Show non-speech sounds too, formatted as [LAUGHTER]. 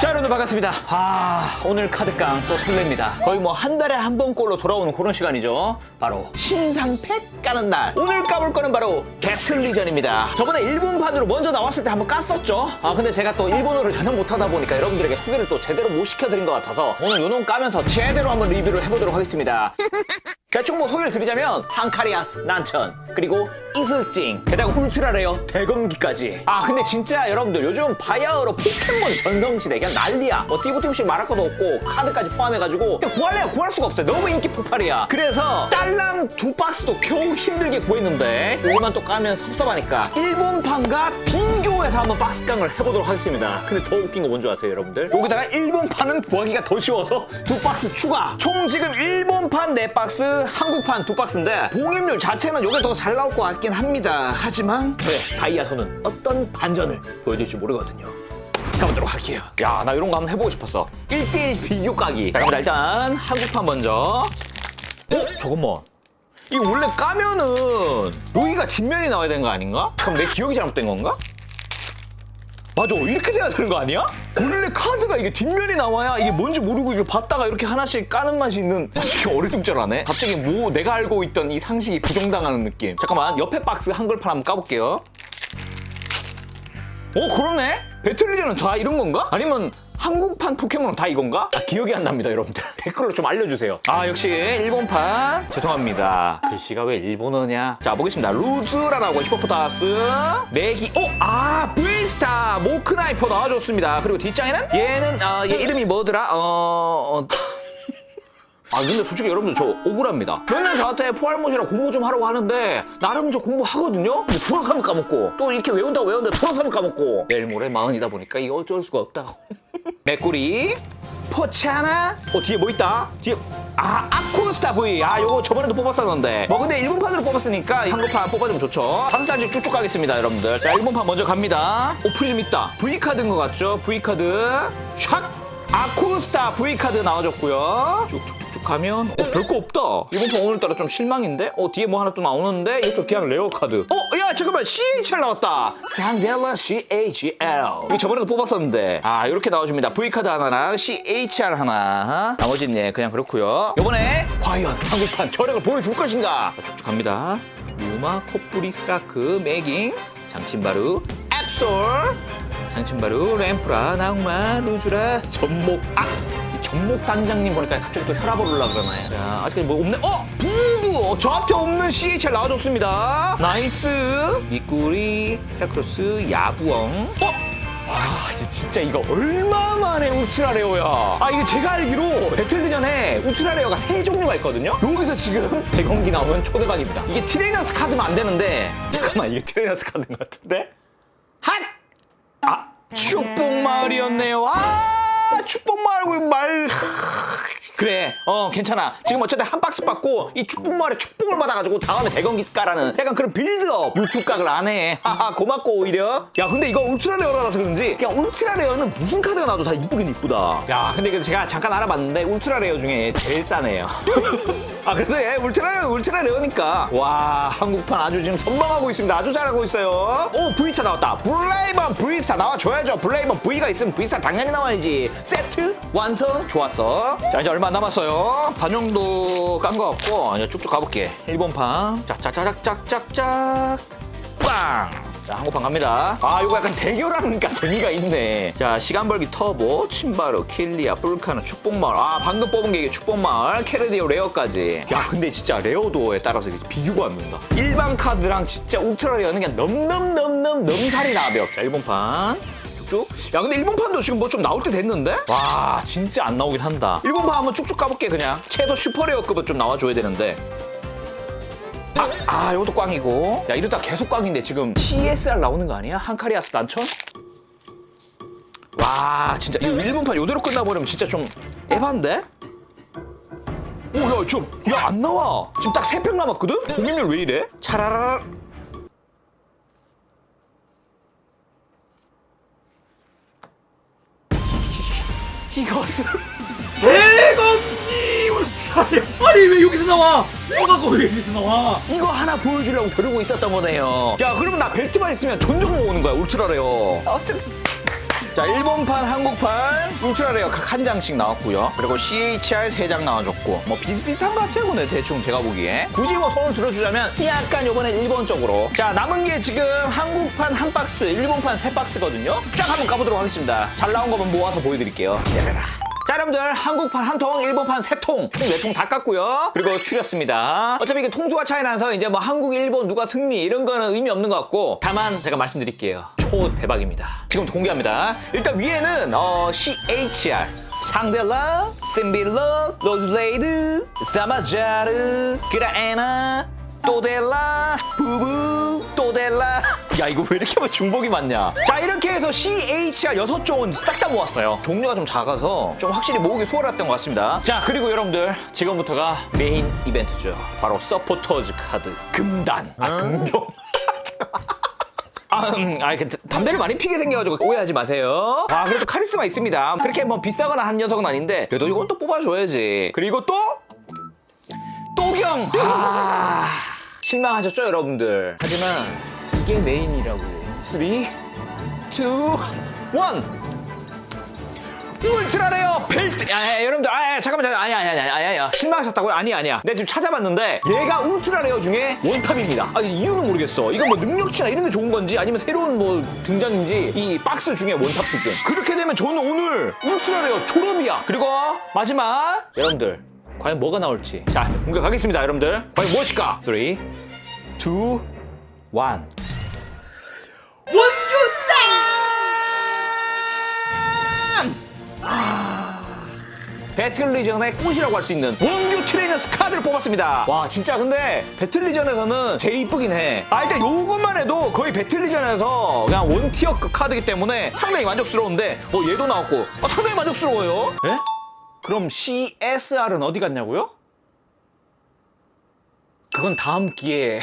자, 자 여러분들 반갑습니다. 아 오늘 카드깡 또 설렙니다. 거의 뭐 한 달에 한 번꼴로 돌아오는 그런 시간이죠. 바로 신상팩 까는 날. 오늘 까볼 거는 바로 배틀리전입니다. 저번에 일본판으로 먼저 나왔을 때 한번 깠었죠? 아 근데 제가 또 일본어를 전혀 못하다 보니까 여러분들에게 소개를 또 제대로 못 시켜드린 것 같아서 오늘 요놈 까면서 제대로 한번 리뷰를 해보도록 하겠습니다. [LAUGHS] 대충 뭐 소개를 드리자면 한카리아스, 난천, 그리고 이슬찡, 게다가 울트라레어, 대검기까지. 아 근데 진짜 여러분들 요즘 바야흐로 포켓몬 전성시대 그냥 난 리야. 뭐 띠부띠부씩 말할 것도 없고 카드까지 포함해가지고 구할래야 구할 수가 없어요. 너무 인기 폭발이야. 그래서 딸랑 두 박스도 겨우 힘들게 구했는데 요거만 또 까면 섭섭하니까 일본판과 비교해서 한번 박스깡을 해보도록 하겠습니다. 근데 더 웃긴 거 뭔지 아세요 여러분들? 여기다가 일본판은 구하기가 더 쉬워서 두 박스 추가. 총 지금 일본판 네 박스, 한국판 두 박스인데 봉입률 자체는 요게 더 잘 나올 것 같긴 합니다. 하지만 저의 다이아손은 어떤 반전을 보여줄지 모르거든요. 가보도록 할게요. 야, 나 이런 거 한번 해보고 싶었어. 1대1 비교 까기. 자, 그럼 일단 한국판 먼저. 어? 잠깐만. 이거 원래 까면은 여기가 뒷면이 나와야 되는 거 아닌가? 잠깐 내 기억이 잘못된 건가? 맞아 이렇게 돼야 되는 거 아니야? 원래 카드가 이게 뒷면이 나와야 이게 뭔지 모르고 이걸 봤다가 이렇게 하나씩 까는 맛이 있는 지금 어리둥절하네 갑자기 뭐 내가 알고 있던 이 상식이 부정당하는 느낌 잠깐만 옆에 박스 한글판 한번 까볼게요 오 그러네? 배틀리전은 다 이런 건가? 아니면 한국판 포켓몬은 다 이건가? 아 기억이 안 납니다 여러분들. [LAUGHS] 댓글로 좀 알려주세요. 아 역시 일본판. 죄송합니다. 글씨가 왜 일본어냐? 자 보겠습니다. 루즈라나고 히포포타스. 메기 오 아 브이스타. 모크나이퍼 나와줬습니다. 그리고 뒷장에는 얘는 아, 얘 이름이 뭐더라? 어... 어... 아 근데 솔직히 여러분들 저 억울합니다. 맨날 저한테 포알못이랑 공부 좀 하라고 하는데 나름 저 공부하거든요? 근데 돌아가면 까먹고 또 이렇게 외운다고 외우는데 돌아가면 까먹고. 내일 모레 마흔이다 보니까 이거 어쩔 수가 없다고 [LAUGHS] 메꾸리 포차나? 어 뒤에 뭐 있다? 뒤에 아 아쿠스타 V 아 요거 저번에도 뽑았었는데. 뭐 근데 일본판으로 뽑았으니까 한국판 뽑아주면 좋죠. 다섯 장씩 쭉쭉 가겠습니다 여러분들. 자 일본판 먼저 갑니다. 오 프리즘 있다. V카드인 것 같죠? V카드 샥! 아쿠스타 V카드 나와줬고요. 쭉쭉쭉 쭉 가면 어 별거 없다. 일본판 오늘따라 좀 실망인데? 어 뒤에 뭐 하나 또 나오는데? 이것도 그냥 레어 카드. 어 야 잠깐만. CHL 나왔다. 상델라 CHL 이거 저번에도 뽑았었는데. 아 이렇게 나와줍니다. V카드 하나랑 CHR 하나. 나머지는 예 그냥 그렇고요. 이번에 과연 한국판 저력을 보여줄 것인가? 갑니다. 유마 코뿌리 스라크 매깅 장친바루 앱솔 장친바루 램프라 나우마 루즈라 전목 아! 이 전목 단장님 보니까 갑자기 또 혈압 오르려 그러나요? 자, 아직까지 뭐 없네. 어! 부부! 어, 저한테 없는 CHR 나와줬습니다. 나이스! 미꾸리, 헤크로스, 야부엉. 어? 아, 지- 진짜 이거 얼마 만에 울트라 레어야. 아, 이게 제가 알기로 배틀리전에 울트라 레어가 세 종류가 있거든요? 여기서 지금 [LAUGHS] 대공기 나오면 초대박입니다. 이게 트레이너스 카드면 안 되는데. 잠깐만, 이게 트레이너스 카드인 것 같은데? 핫! 아, 축복마을이었네요. 아, 축복마을 말. 그래, 어, 괜찮아. 지금 어쨌든 한 박스 받고 이 축복마을에 축복을 받아가지고 다음에 대건기 까라는 약간 그런 빌드업 유튜브 각을 안 해. 하하, 고맙고 오히려. 야, 근데 이거 울트라 레어라서 그런지 그냥 울트라 레어는 무슨 카드가 나와도 다 이쁘긴 이쁘다. 야, 근데 이거 제가 잠깐 알아봤는데 울트라 레어 중에 제일 싸네요. [LAUGHS] 아, 그래서 얘 울트라 레어, 울트라 레어니까. 와, 한국판 아주 지금 선방하고 있습니다. 아주 잘하고 있어요. 오, V스타 나왔다. 블레이번 V스타 나와줘야죠. 블레이번 V가 있으면 V스타 당연히 나와야지. 세트 완성. 좋았어. 자, 이제 얼마 안 남았어요. 반 정도 깐거 같고, 이제 쭉쭉 가볼게. 1번판. 짝짝짝짝짝짝. 빵! 자, 한국판 갑니다. 아, 이거 약간 대결하니까 재미가 있네. 자, 시간 벌기 터보, 침바르, 킬리아, 뿔카는 축복마을. 아, 방금 뽑은 게 이게 축복마을, 캐르디오 레어까지. 야, 근데 진짜 레어도에 따라서 비교가 안 된다. 일반 카드랑 진짜 울트라 레어는 그냥 넘넘넘넘 넘살이 나벽. 자, 1번판. 쭉쭉. 야, 근데 일본판도 지금 뭐 좀 나올 때 됐는데? 와, 진짜 안 나오긴 한다. 일본판 한번 쭉쭉 가볼게, 그냥. 최소 슈퍼레어급은 좀 나와줘야 되는데. 아, 아, 이것도 꽝이고. 야, 이러다 계속 꽝인데 지금 CSR 나오는 거 아니야? 한카리아스 난천? 와, 진짜 이 일본판 요대로 끝나버리면 진짜 좀 에반데? 오, 야, 지금 야, 안 나와. 지금 딱세팩 남았거든? 공격률 왜 이래? 차라라. [LAUGHS] 이것은 울트라레 아니 왜 여기서 나와? 뭐가 왜 여기서 나와? 이거 하나 보여주려고 벼르고 있었던 거네요. 야, 그러면 나 벨트만 있으면 전적 모으는 거야, 울트라래요. 어쨌든. 자, 일본판, 한국판. 울트라레어 각 한 장씩 나왔고요. 그리고 CHR 세 장 나와줬고 뭐 비슷비슷한 것 같아요. 근데 대충 제가 보기에 굳이 뭐 손을 들어주자면 약간 요번에 일본 쪽으로 자 남은 게 지금 한국판 한 박스, 일본판 세 박스거든요. 쫙 한번 까보도록 하겠습니다. 잘 나온 거만 모아서 보여드릴게요. 야라라. 자 여러분들 한국판 한 통, 일본판 세 통, 총 네 통 다 깠고요. 그리고 추렸습니다. 어차피 이게 통수가 차이 나서 이제 뭐 한국, 일본 누가 승리 이런 거는 의미 없는 것 같고 다만 제가 말씀드릴게요. 초 대박입니다. 지금부터 공개합니다. 일단 위에는 어, CHR 상델라, 심빌러, 로즈레이드, 사마자르, 그라에나, 또델라, 부부, 또델라. 야 이거 왜 이렇게 뭐 중복이 많냐? 자 이렇게 해서 CHR 여섯 종은 싹 다 모았어요. 종류가 좀 작아서 좀 확실히 모으기 수월했던 것 같습니다. 자 그리고 여러분들 지금부터가 메인 이벤트죠. 바로 서포터즈 카드 금단. 아 금경. [LAUGHS] 아, 음, 아, 이렇게 담배를 많이 피게 생겨가지고 오해하지 마세요. 아, 그래도 카리스마 있습니다. 그렇게 뭐 비싸거나 한 녀석은 아닌데, 그래도 이건 또 뽑아줘야지. 그리고 또, 또경! 아, 실망하셨죠, 여러분들? 하지만, 이게 메인이라고. 3, 2, 1! 울트라레어 벨트! 아, 아, 여러분들, 아, 아, 잠깐만, 아니, 아니, 아니, 아니, 아니, 실망하셨다고요? 아니, 아니야. 내가 지금 찾아봤는데, 얘가 울트라레어 중에 원탑입니다. 아니, 이유는 모르겠어. 이건 뭐 능력치나 이런 게 좋은 건지, 아니면 새로운 뭐 등장인지, 이 박스 중에 원탑 수준. 그렇게 되면 저는 오늘 울트라레어 졸업이야. 그리고 마지막, 여러분들, 과연 뭐가 나올지. 자, 공격하겠습니다, 여러분들. 과연 무엇일까? 3, 2, 1. 배틀 리전의 꽃이라고 할 수 있는 원규 트레이너 스 카드를 뽑았습니다. 와 진짜 근데 배틀 리전에서는 제일 이쁘긴 해. 아 일단 요것만 해도 거의 배틀 리전에서 그냥 원티어급 카드이기 때문에 상당히 만족스러운데 어 얘도 나왔고 아, 상당히 만족스러워요. 에? 그럼 CSR은 어디 갔냐고요? 그건 다음 기회에